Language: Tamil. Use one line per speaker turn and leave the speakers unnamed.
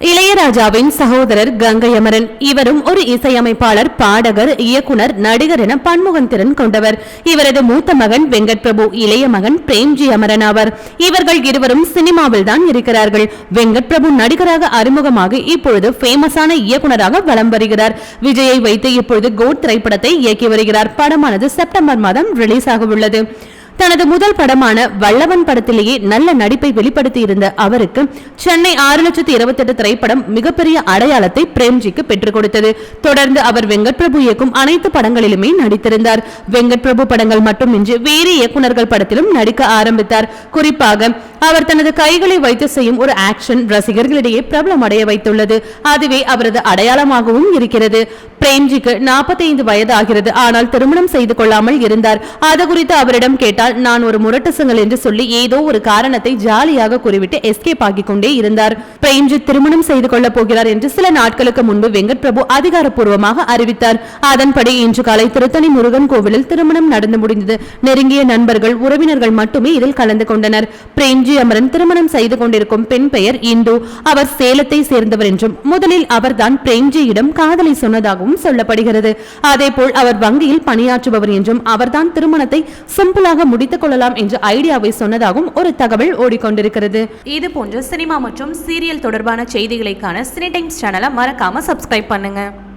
இளையராஜாவின் சகோதரர் கங்கை அமரன் இவரும் ஒரு இசையமைப்பாளர் பாடகர் இயக்குனர் நடிகர் என பன்முகன் திறன் கொண்டவர். இவரது மூத்த மகன் வெங்கட் பிரபு இளைய மகன் பிரேம்ஜி அமரன் ஆவர். இவர்கள் இருவரும் சினிமாவில் தான் இருக்கிறார்கள். வெங்கட் பிரபு நடிகராக அறிமுகமாக இப்பொழுது ஃபேமஸான இயக்குனராக வலம் வருகிறார். விஜயை வைத்து இப்பொழுது கோட் திரைப்படத்தை இயக்கி வருகிறார். படமானது செப்டம்பர் மாதம் ரிலீஸ் ஆக உள்ளது தனது முதல் படமான வல்லவன் படத்திலேயே நல்ல நடிப்பை வெளிப்படுத்தி இருந்த அவருக்கு சென்னை ஆறு லட்சத்தி இருபத்தி எட்டு திரைப்படம் மிகப்பெரிய அடையாளத்தை பிரேம்ஜிக்கு பெற்றுக் கொடுத்தது. தொடர்ந்து அவர் வெங்கட் பிரபு இயக்கும் அனைத்து படங்களிலுமே நடித்திருந்தார். வெங்கட் பிரபு படங்கள் மட்டுமின்றி வேறு இயக்குனர்கள் படத்திலும் நடிக்க ஆரம்பித்தார். குறிப்பாக அவர் தனது கைகளை வைத்து செய்யும் ஒரு ஆக்ஷன் ரசிகர்களிடையே பிரபலம் அடைய வைத்துள்ளது. அதுவே அவரது அடையாளமாகவும் இருக்கிறது. பிரேம்ஜிக்கு 45 வயது ஆகிறது ஆனால் திருமணம் செய்து கொள்ளாமல் இருந்தார். அது குறித்து அவரிடம் கேட்டால் நான் ஒரு முரட்டுசங்கள் என்று சொல்லி ஏதோ ஒரு காரணத்தை ஜாலியாக கூறிவிட்டு எஸ்கேப் ஆகிக் கொண்டே இருந்தார். பிரேம்ஜி திருமணம் செய்து கொள்ளப் போகிறார் என்று சில நாட்களுக்கு முன்பு வெங்கட் பிரபு அதிகாரப்பூர்வமாக அறிவித்தார். அதன்படி இன்று காலை திருத்தணி முருகன் கோவிலில் திருமணம் நடந்து முடிந்தது. நெருங்கிய நண்பர்கள் உறவினர்கள் மட்டுமே இதில் கலந்து கொண்டனர். பிரேம்ஜி அமரன் திருமணம் செய்து கொண்டிருக்கும் பெண் பெயர் இந்து. அவர் சேலத்தை சேர்ந்தவர் என்றும் முதலில் அவர்தான் பிரேம்ஜியிடம் காதலை சொன்னதாகவும் சொல்லப்படுகிறது. அதேபோல் அவர் வங்கியில் பணியாற்றுபவர் என்றும் அவர்தான் திருமணத்தை சிம்பிளாக முடித்துக் கொள்ளலாம் என்ற ஐடியாவை சொன்னதாகவும் ஒரு தகவல் ஓடிக்கொண்டிருக்கிறது.
இது போன்ற சினிமா மற்றும் சீரியல் தொடர்பான செய்திகளைக்கான சினி டைம்ஸ் சேனலை மறக்காம சப்ஸ்கிரைப் பண்ணுங்க.